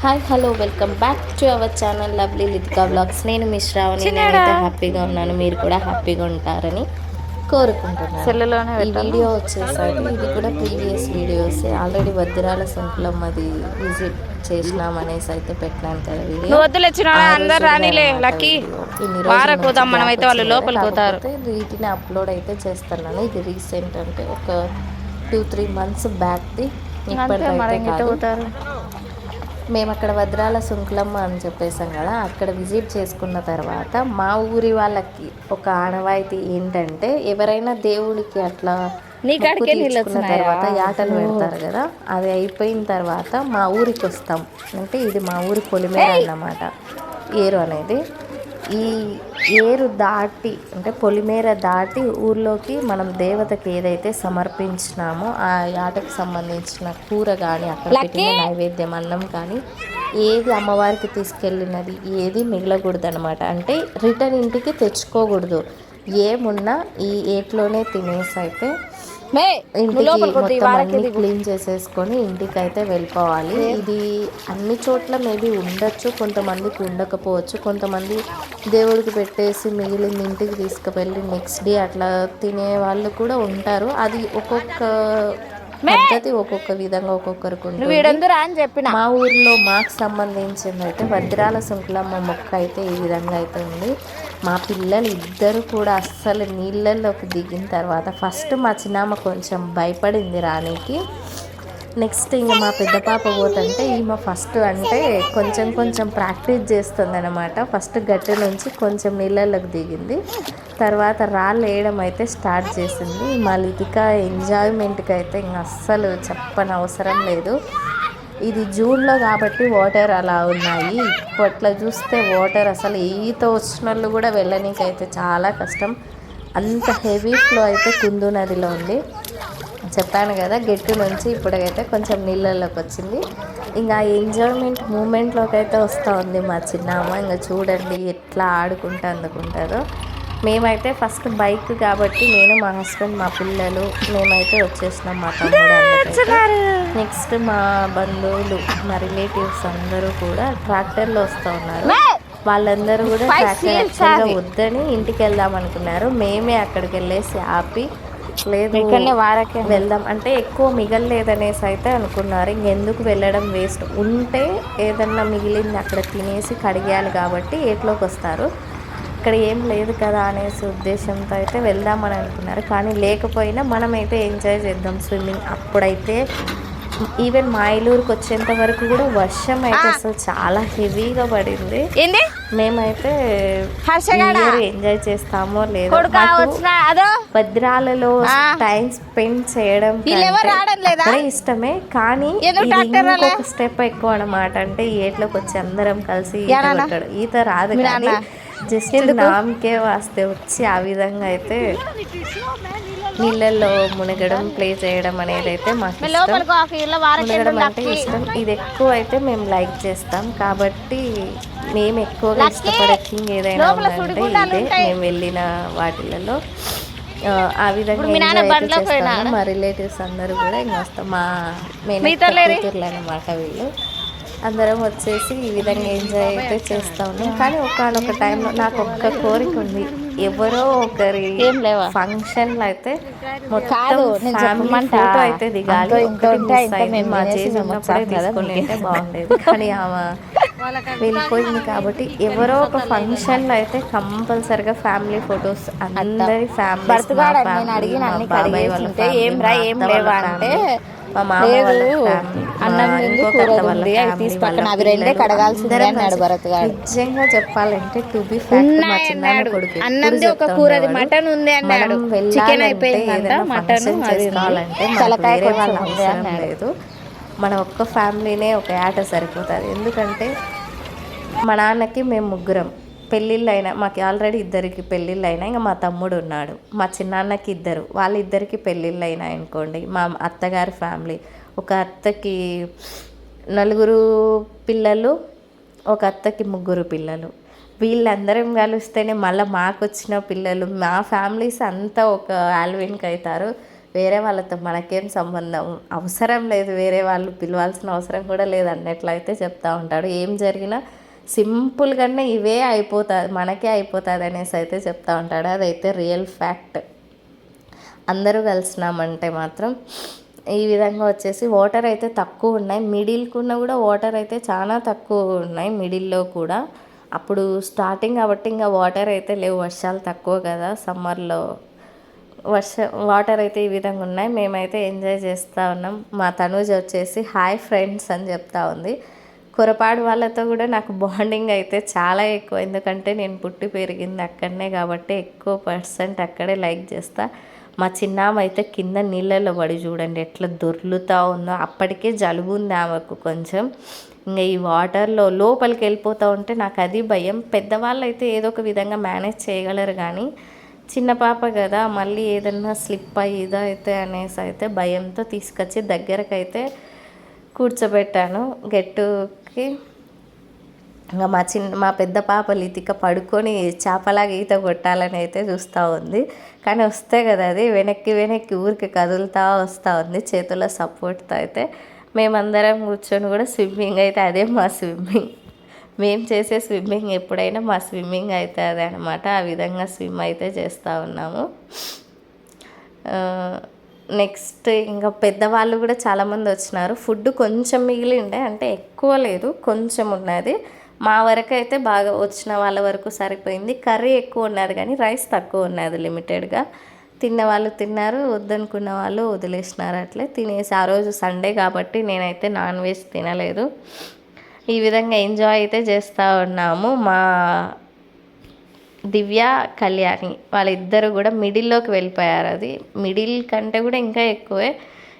Hi hello welcome back to our channel lovely Lithika blogs. నేను మీ శ్రావణి. నేనైతే హ్యాపీగా ఉన్నాను. మీరు కూడా హ్యాపీగా ఉంటారని కోరుకుంటున్నాను. సెల్లులోనే ఈ వీడియో వచ్చేసరికి ఇది కూడా previous videos. Already Vaddirala Shankulam అది విజిట్ చేసినాం అనేసి అయితే పెట్టినాను కదా వీడియో. వద్దులు వచ్చిన అందరు రానిలే లక్కీ. మనమైతే gap వాళ్ళు. లోపలికి పోతారు. వీటిని అప్లోడ్ అయితే చేస్తున్నాను. ఇది రీసెంట్ అంటే ఒక టూ త్రీ మంత్స్ బ్యాక్ది ఇప్పటికైతే మేము అక్కడ వజ్రాల సుంకులమ్మ అని చెప్పేసాం కదా అక్కడ విజిట్ చేసుకున్న తర్వాత మా ఊరి వాళ్ళకి ఒక ఆనవాయితీ ఏంటంటే ఎవరైనా దేవుడికి అట్లా నీ మొక్కు కాడికే నీళ్ళు తీర్చుకున్న వస్తున్నాయా? తర్వాత యాటలు పెడతారు కదా అది అయిపోయిన తర్వాత మా ఊరికి వస్తాం. అంటే ఇది మా ఊరి పొలిమేర అన్నమాట. ఏరు అనేది. ఈ ఏరు దాటి అంటే పొలిమేర దాటి ఊర్లోకి మనం దేవతకి ఏదైతే సమర్పించినామో ఆ యాటకు సంబంధించిన కూర కానీ అక్కడ పెట్టిన నైవేద్యం అన్నం కానీ ఏది అమ్మవారికి తీసుకెళ్ళినది ఏది మిగలకూడదు అనమాట అంటే రిటర్న్ ఇంటికి తెచ్చుకోకూడదు. ఏమున్నా ఈ ఏట్లోనే తినేసి అయితే ఇంటికి క్లీన్ చేసేసుకొని ఇంటికి అయితే వెళ్ళిపోవాలి ఇది అన్ని చోట్ల మేబీ ఉండొచ్చు కొంతమందికి ఉండకపోవచ్చు. కొంతమంది దేవుడికి పెట్టేసి మిగిలింది ఇంటికి తీసుకువెళ్ళి నెక్స్ట్ డే అట్లా తినే వాళ్ళు కూడా ఉంటారు. అది ఒక్కొక్క పద్ధతి ఒక్కొక్క విధంగా ఒక్కొక్కరికి ఉంటుంది. అని చెప్పిన. మా ఊర్లో మాకు సంబంధించింది అయితే వజ్రాల శంకులమ్మ మొక్క అయితే ఈ విధంగా అయితే ఉంది. మా పిల్లలు ఇద్దరు కూడా అస్సలు నీళ్ళల్లోకి దిగిన తర్వాత ఫస్ట్ మా చిన్నమ్మ కొంచెం భయపడింది రానికి. నెక్స్ట్ ఇంక మా పెద్ద పాప పోతుంటే ఈమె ఫస్ట్ అంటే కొంచెం కొంచెం ప్రాక్టీస్ చేస్తుంది అనమాట ఫస్ట్ గట్టి నుంచి కొంచెం నీళ్ళలోకి దిగింది. తర్వాత రాళ్ళు వేయడం అయితే స్టార్ట్ చేసింది. మా లితిక ఎంజాయ్మెంట్కి అయితే ఇంక అస్సలు చెప్పని అవసరం లేదు. ఇది జూన్లో కాబట్టి వాటర్ అలా ఉన్నాయి. ఇప్పట్లో చూస్తే వాటర్ అసలు ఈత వచ్చిన వాళ్ళు కూడా వెళ్ళనీకైతే అయితే చాలా కష్టం. అంత హెవీ ఫ్లో అయితే కుందు నదిలో ఉంది. చెప్పాను కదా గెట్టు నుంచి ఇప్పటికైతే కొంచెం నీళ్ళలోకి వచ్చింది. ఇంకా ఎంజాయ్మెంట్ మూమెంట్లోకి అయితే వస్తూ ఉంది మా చిన్నమ్మ. ఇంకా చూడండి ఎట్లా ఆడుకుంటూ అందుకుంటుందో మేమైతే ఫస్ట్ బైక్ కాబట్టి నేను మా హస్బెండ్ మా పిల్లలు మేమైతే వచ్చేసినాం మా తమ్ముడు నెక్స్ట్ మా బంధువులు మా రిలేటివ్స్ అందరూ కూడా ట్రాక్టర్లో వస్తూ ఉన్నారు. వాళ్ళందరూ కూడా ట్రాక్టర్ వద్దని ఇంటికి వెళ్దాం అనుకున్నారు. మేమే అక్కడికి వెళ్ళేసి ఆపి లేదు. వారకే. వెళ్దాం. అంటే ఎక్కువ మిగలలేదనేసి అయితే అనుకున్నారు. ఇంకెందుకు వెళ్ళడం వేస్ట్. ఉంటే ఏదన్నా మిగిలింది అక్కడ తినేసి కడిగేయాలి కాబట్టి ఏట్లోకి వస్తారు. ఇక్కడ ఏం లేదు కదా అనేసి ఉద్దేశంతో అయితే వెళ్దామని అనుకున్నారు. కానీ లేకపోయినా మనమైతే ఎంజాయ్ చేద్దాం స్విమ్మింగ్. అప్పుడైతే ఈవెన్ మా ఇల్లూరుకి వచ్చేంత వరకు కూడా వర్షం అయితే అసలు చాలా హెవీగా పడింది. ఏంది? మేమైతే? ఎంజాయ్ చేస్తామో లేదో భద్రాలలో. టైం స్పెండ్ చేయడం ఇష్టమే కానీ స్టెప్ ఎక్కువ అన్నమాట. అంటే ఏట్లోకి వచ్చి అందరం కలిసి ఈత రాదు కానీ? జస్ట్? నామకే వాస్తే వచ్చి ఆ విధంగా అయితే నీళ్ళల్లో మునగడం ప్లే చేయడం అనేది అయితే మాకు మునగడం అంటే ఇష్టం. ఇది ఎక్కువ అయితే మేము లైక్ చేస్తాం. కాబట్టి మేము ఎక్కువగా! ఇష్టపడే థింగ్ ఏదైనా ఉందంటే ఇదే. మేము వెళ్ళిన వాటిలలో ఆ, విధంగా మీ చేస్తాము. రిలేటివ్స్ అందరూ కూడా ఇంకా వస్తాం. మా? కూతుర్లు అనమాట వీళ్ళు. అందరం వచ్చేసి ఈ విధంగా ఎంజాయ్ అయితే చేస్తా ఉన్నాం కానీ ఒకనొక టైంలో నాకు ఒక్క కోరిక ఉంది. ఎవరో ఒకరి ఏం లేవా? ఫంక్షన్ అయితే మొత్తం కాదు, నేను చెప్పమంటా. అయితే దిగాలి అంతో ఇంతో ఒక్కటి ఉంటే మిస్ ఇంకా అయింది. మేము మా తినేసి చేసి మేము ఉన్నప్పుడే వచ్చాం కదా తీసుకొని మీకు. ఉంటే బాగుండేది కానీ ఆమె వెళ్ళిపోయింది కాబట్టి ఎవరో ఒక ఫంక్షన్లో అయితే కంపల్సరిగా ఫ్యామిలీ ఫొటోస్ అందరి ఫ్యామిలీ నేను అడిగిన ఏం రా ఏం లేవా అంటే మా మామ నిజంగా చెప్పాలంటే టు బి అన్నంది ఒక కూరది. మటన్ ఉంది అన్నాడు. చికెన్ అయిపోయిందంట, ఏదైనా మటన్ వాళ్ళ అవసరం. లేదు మన ఒక్క ఫ్యామిలీనే ఒక ఆట సరిపోతుంది. ఎందుకంటే మా నాన్నకి మేము ముగ్గురం. పెళ్ళిళ్ళు అయినా మాకు ఆల్రెడీ ఇద్దరికి పెళ్ళిళ్ళు అయినా ఇంకా మా తమ్ముడు ఉన్నాడు. మా చిన్నాన్నకి ఇద్దరు. వాళ్ళిద్దరికి పెళ్ళిళ్ళు అనుకోండి. మా అత్తగారి ఫ్యామిలీ. ఒక అత్తకి నలుగురు పిల్లలు ఒక అత్తకి ముగ్గురు పిల్లలు. వీళ్ళందరం కలిస్తేనే మళ్ళీ మాకు వచ్చిన పిల్లలు. మా ఫ్యామిలీస్ అంతా ఒక ఆల్విన్కి అవుతారు వేరే వాళ్ళతో మనకేం సంబంధం? అవసరం లేదు వేరే వాళ్ళు పిలవాల్సిన అవసరం కూడా లేదు అన్నట్లయితే చెప్తా ఉంటాడు. ఏం జరిగినా సింపుల్గానే ఇవే అయిపోతుంది మనకే అయిపోతుంది అనేసి అయితే చెప్తా ఉంటాడు. అదైతే రియల్ ఫ్యాక్ట్. అందరూ కలిసినామంటే మాత్రం ఈ విధంగా వచ్చేసి వాటర్ అయితే తక్కువ ఉన్నాయి. మిడిల్కున్న కూడా వాటర్ అయితే చాలా తక్కువ ఉన్నాయి మిడిల్లో కూడా. అప్పుడు స్టార్టింగ్ కాబట్టి ఇంకా వాటర్ అయితే లేవు వర్షాలు తక్కువ కదా సమ్మర్లో. వర్ష వాటర్ అయితే ఈ విధంగా ఉన్నాయి. మేమైతే ఎంజాయ్ చేస్తూ ఉన్నాం. మా తనూజ్ వచ్చేసి హాయ్ ఫ్రెండ్స్ అని చెప్తా ఉంది. కురపాడు వాళ్ళతో కూడా నాకు బాండింగ్ అయితే చాలా ఎక్కువ. ఎందుకంటే నేను పుట్టి పెరిగింది అక్కడనే కాబట్టి ఎక్కువ పర్సెంట్ అక్కడే లైక్ చేస్తా. మా చిన్నామ అయితే కింద నీళ్ళలో పడి చూడండి ఎట్లా దొర్లుతూ ఉందో. అప్పటికే జలుబు ఉంది ఆమెకు కొంచెం. ఇంకా ఈ వాటర్లో లోపలికి వెళ్ళిపోతూ ఉంటే నాకు అది భయం. పెద్దవాళ్ళు అయితే ఏదో ఒక విధంగా మేనేజ్ చేయగలరు కానీ చిన్న పాప కదా మళ్ళీ ఏదన్నా స్లిప్ అయ్యి ఇదైతే అనేసి అయితే భయంతో తీసుకొచ్చి దగ్గరకైతే కూర్చోబెట్టాను. గెట్టుకి ఇంకా మా చిన్న మా పెద్ద పాప లితిక పడుకొని చేపలాగా ఈత కొట్టాలని అయితే చూస్తూ ఉంది. కానీ వస్తే కదా అది వెనక్కి వెనక్కి ఊరికి కదులుతూ వస్తూ ఉంది చేతుల సపోర్ట్తో అయితే. మేమందరం కూర్చొని కూడా స్విమ్మింగ్ అయితే అదే మా స్విమ్మింగ్ మేము చేసే స్విమ్మింగ్ ఎప్పుడైనా మా స్విమ్మింగ్ అవుతుంది అనమాట ఆ విధంగా స్విమ్ అయితే చేస్తూ ఉన్నాము. నెక్స్ట్ ఇంకా పెద్దవాళ్ళు కూడా చాలామంది వచ్చినారు. ఫుడ్ కొంచెం మిగిలి ఉండే అంటే ఎక్కువ లేదు కొంచెం ఉన్నది. మా వరకు అయితే బాగా వచ్చిన వాళ్ళ వరకు సరిపోయింది. కర్రీ ఎక్కువ ఉన్నది కానీ రైస్ తక్కువ ఉన్నది లిమిటెడ్గా. తిన్న వాళ్ళు తిన్నారు వద్దనుకున్న వాళ్ళు వదిలేసినారు అట్లే. తినేసి ఆ రోజు సండే కాబట్టి నేనైతే నాన్ వెజ్ తినలేదు. ఈ విధంగా ఎంజాయ్ అయితే చేస్తూ ఉన్నాము. మా దివ్య కళ్యాణి వాళ్ళిద్దరు కూడా మిడిల్లోకి వెళ్ళిపోయారు అది. మిడిల్ కంటే కూడా ఇంకా ఎక్కువే.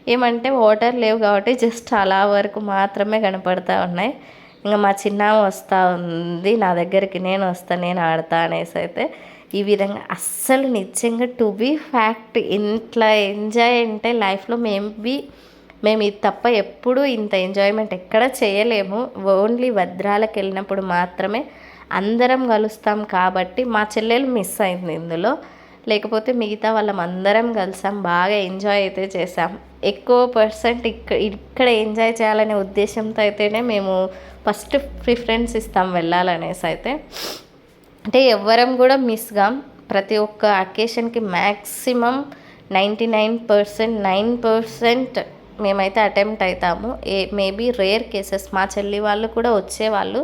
ఏమంటే వాటర్ లేవు కాబట్టి జస్ట్ అలా వరకు మాత్రమే కనపడతా ఉన్నాయి. ఇంకా మా చిన్నామ వస్తూ ఉంది. నా దగ్గరికి నేను వస్తా నేను ఆడతా అనేసి అయితే ఈ విధంగా అస్సలు నిజంగా టు బీ ఫ్యాక్ట్ ఇంట్లో ఎంజాయ్ అంటే లైఫ్లో మేబీ మేము ఇది తప్ప ఎప్పుడూ ఇంత ఎంజాయ్మెంట్ ఎక్కడ చేయలేము. ఓన్లీ వద్రాలకు వెళ్ళినప్పుడు మాత్రమే అందరం కలుస్తాం కాబట్టి మా చెల్లెలు మిస్ అయింది ఇందులో. లేకపోతే మిగతా వాళ్ళం అందరం కలిసాం బాగా ఎంజాయ్ అయితే చేసాం. ఎక్కువ పర్సెంట్ ఇక్కడ ఇక్కడ ఎంజాయ్ చేయాలనే ఉద్దేశంతో అయితేనే మేము ఫస్ట్ ప్రిఫరెన్స్ ఇస్తాం వెళ్ళాలనేసి అయితే. అంటే ఎవ్వరం కూడా మిస్ కాం ప్రతి ఒక్క అకేషన్కి maximum ninety nine percent nine percent మేమైతే అటెంప్ట్ అవుతాము ఏ మేబీ రేర్ కేసెస్ మా చెల్లి వాళ్ళు కూడా వచ్చేవాళ్ళు.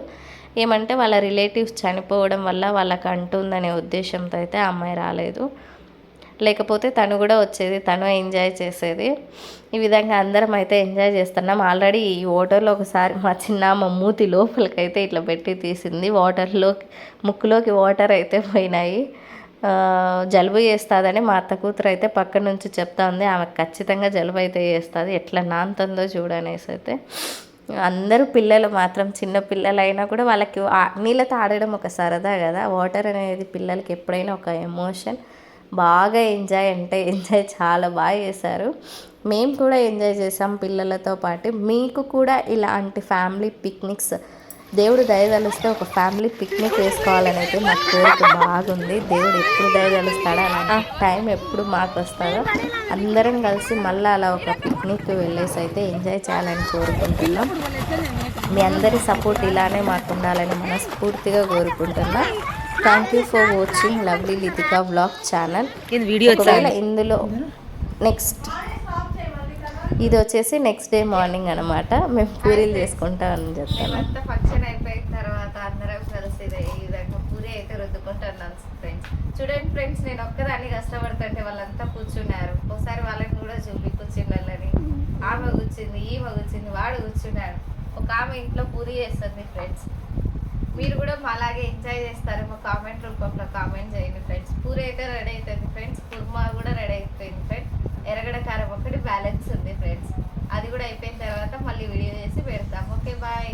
ఏమంటే వాళ్ళ రిలేటివ్స్ చనిపోవడం వల్ల వాళ్ళకి అంటుందనే ఉద్దేశంతో అయితే ఆ అమ్మాయి రాలేదు. లేకపోతే తను కూడా వచ్చేది తను ఎంజాయ్ చేసేది. ఈ విధంగా అందరం అయితే ఎంజాయ్ చేస్తున్నాం. ఆల్రెడీ ఈ వాటర్లో ఒకసారి మా చిన్న మూతి లోపలికైతే ఇట్లా పెట్టి తీసింది. వాటర్లో ముక్కులోకి వాటర్ అయితే పోయినాయి. జలుబు చేస్తుందని మా అత్త కూతురు అయితే పక్క నుంచి చెప్తా ఉంది ఆమె ఖచ్చితంగా జలుబు అయితే చేస్తుంది ఎట్లా నాంతుందో చూడనేసి అయితే. అందరూ పిల్లలు మాత్రం చిన్న పిల్లలైనా కూడా వాళ్ళకి నీళ్ళతో ఆడడం ఒక సరదా కదా. వాటర్ అనేది పిల్లలకి ఎప్పుడైనా ఒక ఎమోషన్. బాగా ఎంజాయ్ అంటే ఎంజాయ్ చాలా బాగా చేశారు. మేము కూడా ఎంజాయ్ చేసాం పిల్లలతో పాటు. మీకు కూడా ఇలాంటి ఫ్యామిలీ పిక్నిక్స్ దేవుడు దయదలిస్తే ఒక ఫ్యామిలీ పిక్నిక్ వేసుకోవాలని అయితే మా కోరిక బాగుంది. దేవుడు ఎప్పుడు దయదలుస్తాడో అలాంటి టైం ఎప్పుడు మాకు వస్తుందో అందరం కలిసి మళ్ళీ అలా ఒక పిక్నిక్ వెళ్ళేసి అయితే ఎంజాయ్ చేయాలని కోరుకుంటున్నాం. మీ అందరి సపోర్ట్ ఇలానే మాకు ఉండాలని మనస్ఫూర్తిగా కోరుకుంటున్నా. Thank you for watching lovely Lithika vlog channel video ఇందులో నెక్స్ట్ ఇది వచ్చేసి నెక్స్ట్ డే మార్నింగ్ అనమాట మేము పూరీలు చేసుకుంటామని చెప్తాను. ఫంక్షన్ అయిపోయిన తర్వాత అందరం కలిసి పూరి అయితే రుద్దుకుంటున్నాను ఫ్రెండ్స్ చూడండి ఫ్రెండ్స్ నేను ఒక్కదాన్ని కష్టపడుతుంటే వాళ్ళంతా కూర్చున్నారు. ఒకసారి వాళ్ళని కూడా చూపి కూర్చుండాలని. ఆమె కూర్చుంది ఈమె కూర్చుంది వాడు కూర్చున్నాడు. ఒక ఆమె ఇంట్లో పూరి చేస్తుంది ఫ్రెండ్స్ మీరు కూడా అలాగే ఎంజాయ్ చేస్తారేమో కామెంట్ రూపంలో కామెంట్ చేయండి ఫ్రెండ్స్ పూరి అయితే రెడీ అవుతుంది ఫ్రెండ్స్ పూరి ఎరగడ కారం ఒకటి బ్యాలెన్స్ ఉంది ఫ్రెండ్స్ అది కూడా అయిపోయిన తర్వాత మళ్ళీ వీడియో చేసి పెడతాం. Okay bye